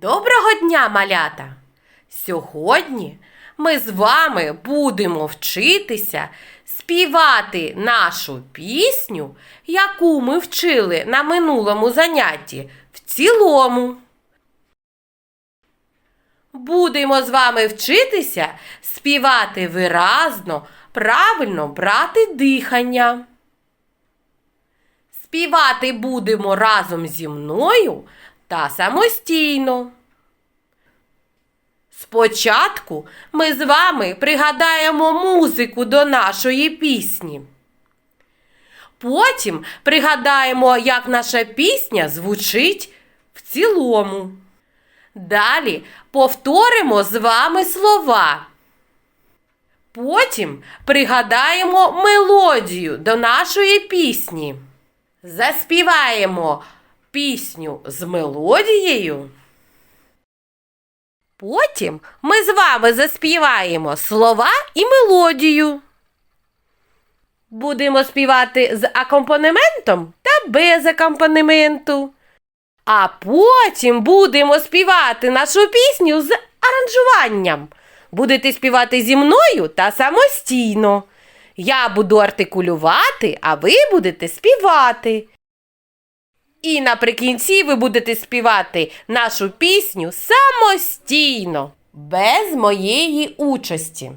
Доброго дня, малята! Сьогодні ми з вами будемо вчитися співати нашу пісню, яку ми вчили на минулому занятті в цілому. Будемо з вами вчитися співати виразно, правильно брати дихання. Співати будемо разом зі мною та самостійно. Спочатку ми з вами пригадаємо музику до нашої пісні. Потім пригадаємо, як наша пісня звучить в цілому. Далі повторимо з вами слова. Потім пригадаємо мелодію до нашої пісні. Заспіваємо пісню з мелодією. Потім ми з вами заспіваємо слова і мелодію. Будемо співати з акомпанементом та без акомпанементу. А потім будемо співати нашу пісню з аранжуванням. Будете співати зі мною та самостійно. Я буду артикулювати, а ви будете співати. І наприкінці ви будете співати нашу пісню самостійно, без моєї участі.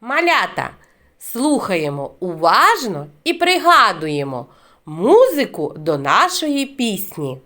Малята, слухаємо уважно і пригадуємо музику до нашої пісні.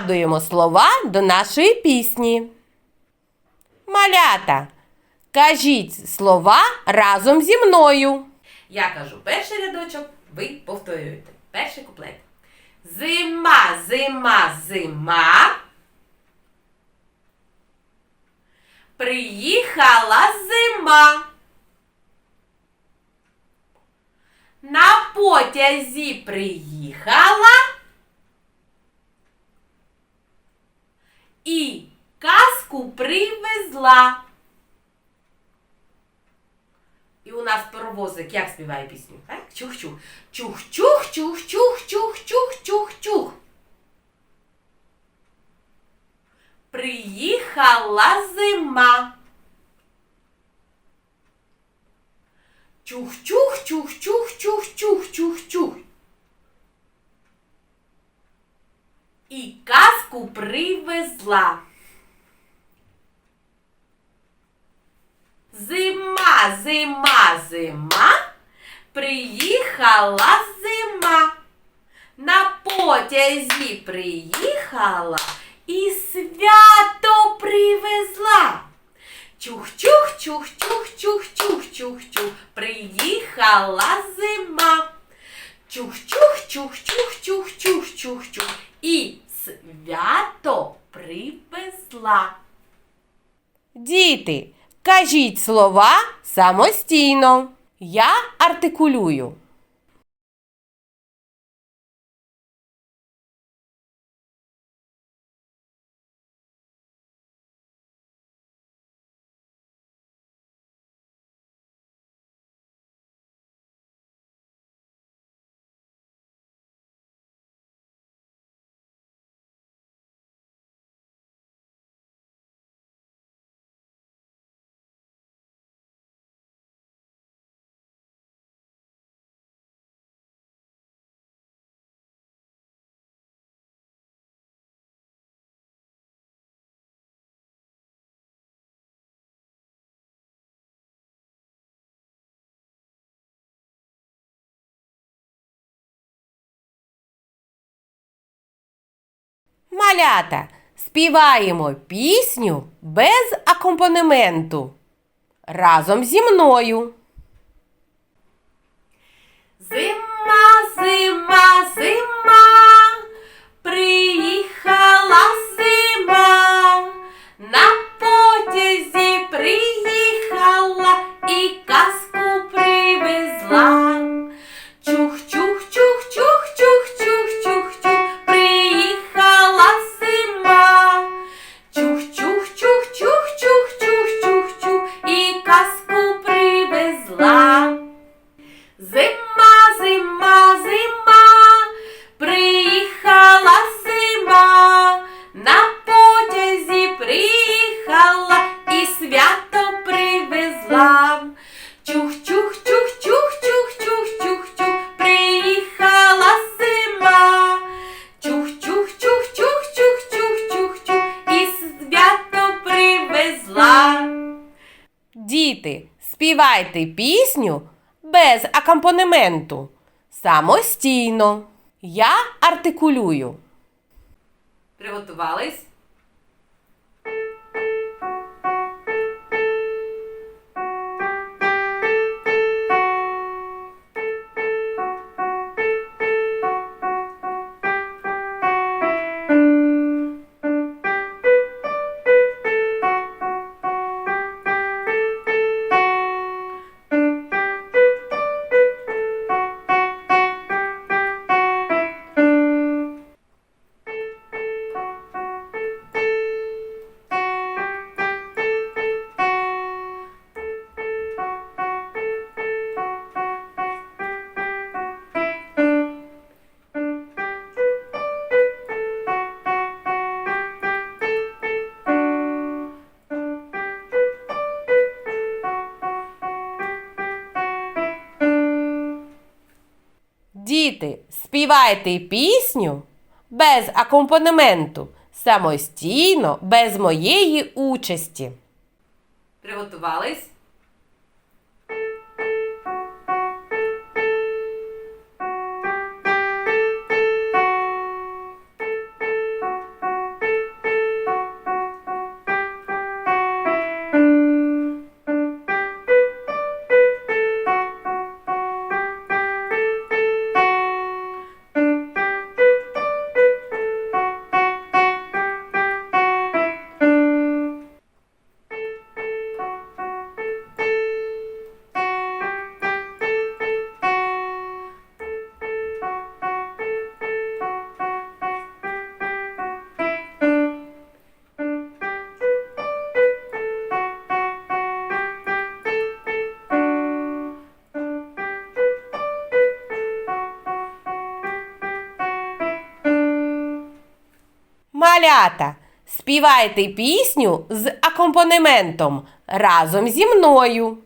Пригадуємо слова до нашої пісні. Малята, кажіть слова разом зі мною. Я кажу перший рядочок, ви повторюєте. Перший куплет. Зима, зима, зима. Приїхала зима. На потязі приїхала. І казку привезла. І у нас паровозик як співає пісню? Чух-чух. Чух-чух, чух-чух, чух-чух, чух-чух. Приїхала зима. Чух-чух, чух-чух, чух-чух, чух-чух. І казку привезла. Зима, зима, зима, приїхала зима. На потязі приїхала і свято привезла. Чух-чух, чух-чух, чух-чух, чух-чух, приїхала зима. Чух-чух, чух-чух, чух-чух, чух-чух. І свято привезла. Діти, кажіть слова самостійно. Я артикулюю. Малята, співаємо пісню без акомпанементу. Разом зі мною. Зима, зима, зима. Співайте пісню без акомпанементу. Самостійно. Я артикулюю. Приготувались? Діти, співайте пісню без акомпанементу, самостійно, без моєї участі. Приготувались? Малята, співайте пісню з акомпанементом разом зі мною.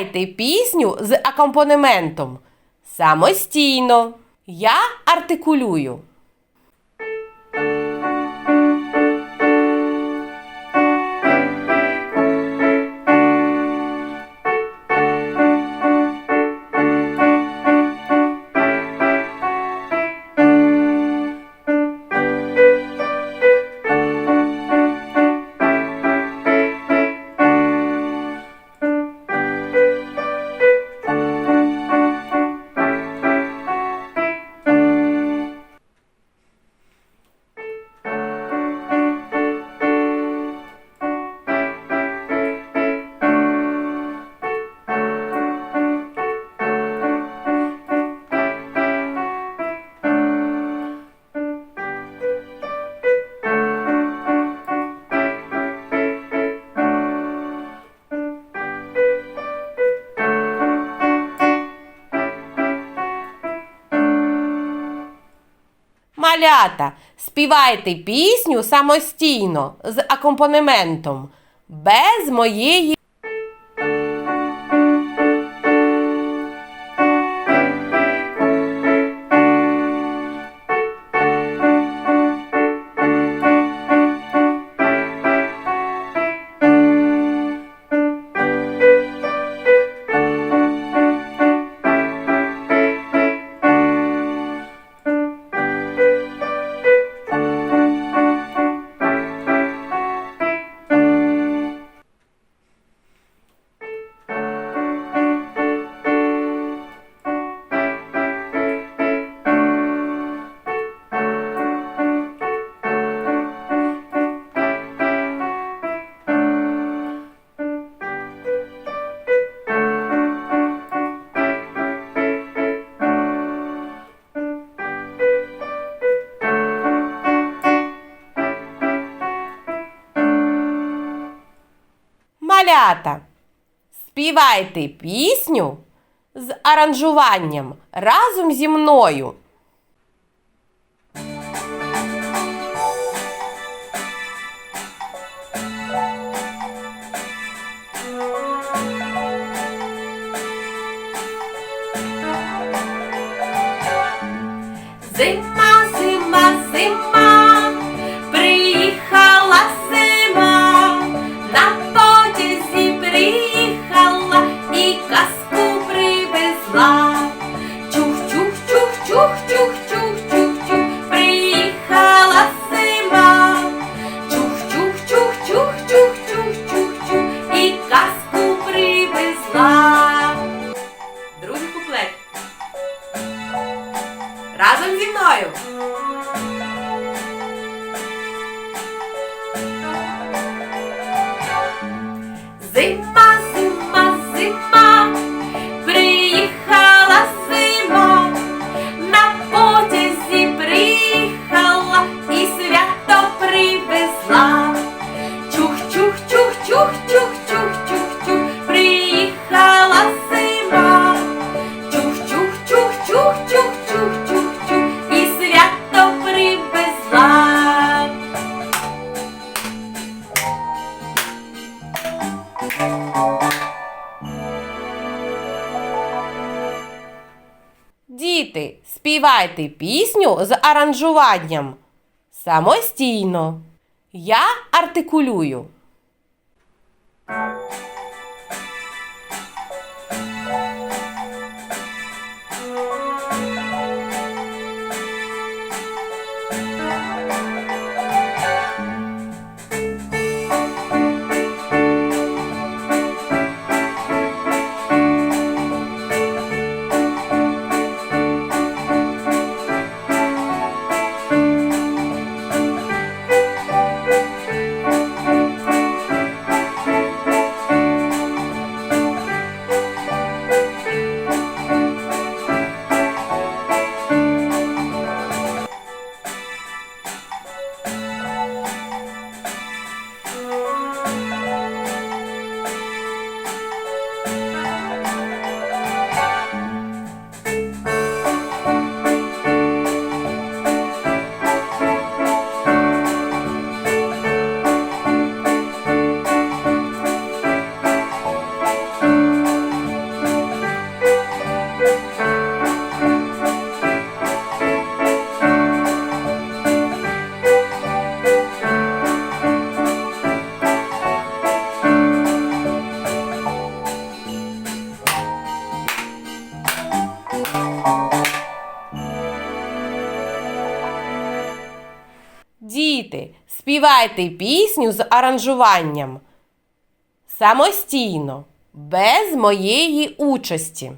Грайте пісню з акомпанементом. Самостійно. Я артикулюю. малята, співайте пісню самостійно з акомпанементом без моєї. Малята, співайте пісню з аранжуванням разом зі мною. Зим Прочитайте пісню з аранжуванням. Самостійно. Я артикулюю. Співайте пісню з аранжуванням. Самостійно, без моєї участі.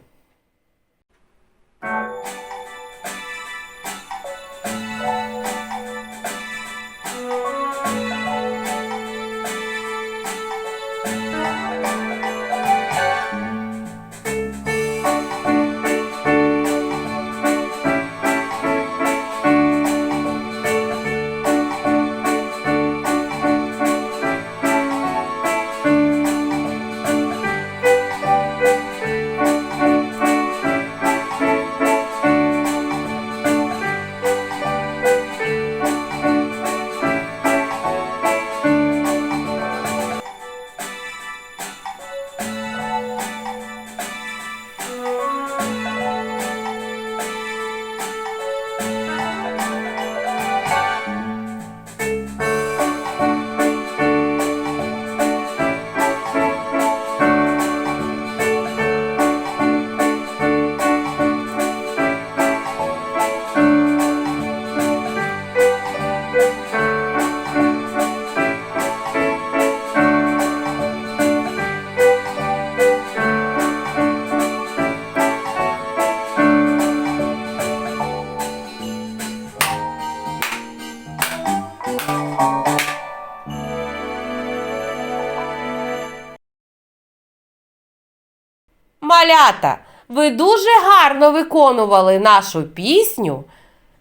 Малята, ви дуже гарно виконували нашу пісню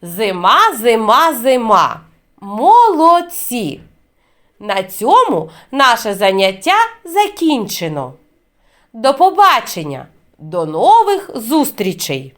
Зима, зима, зима. Молодці! На цьому наше заняття закінчено. До побачення! До нових зустрічей!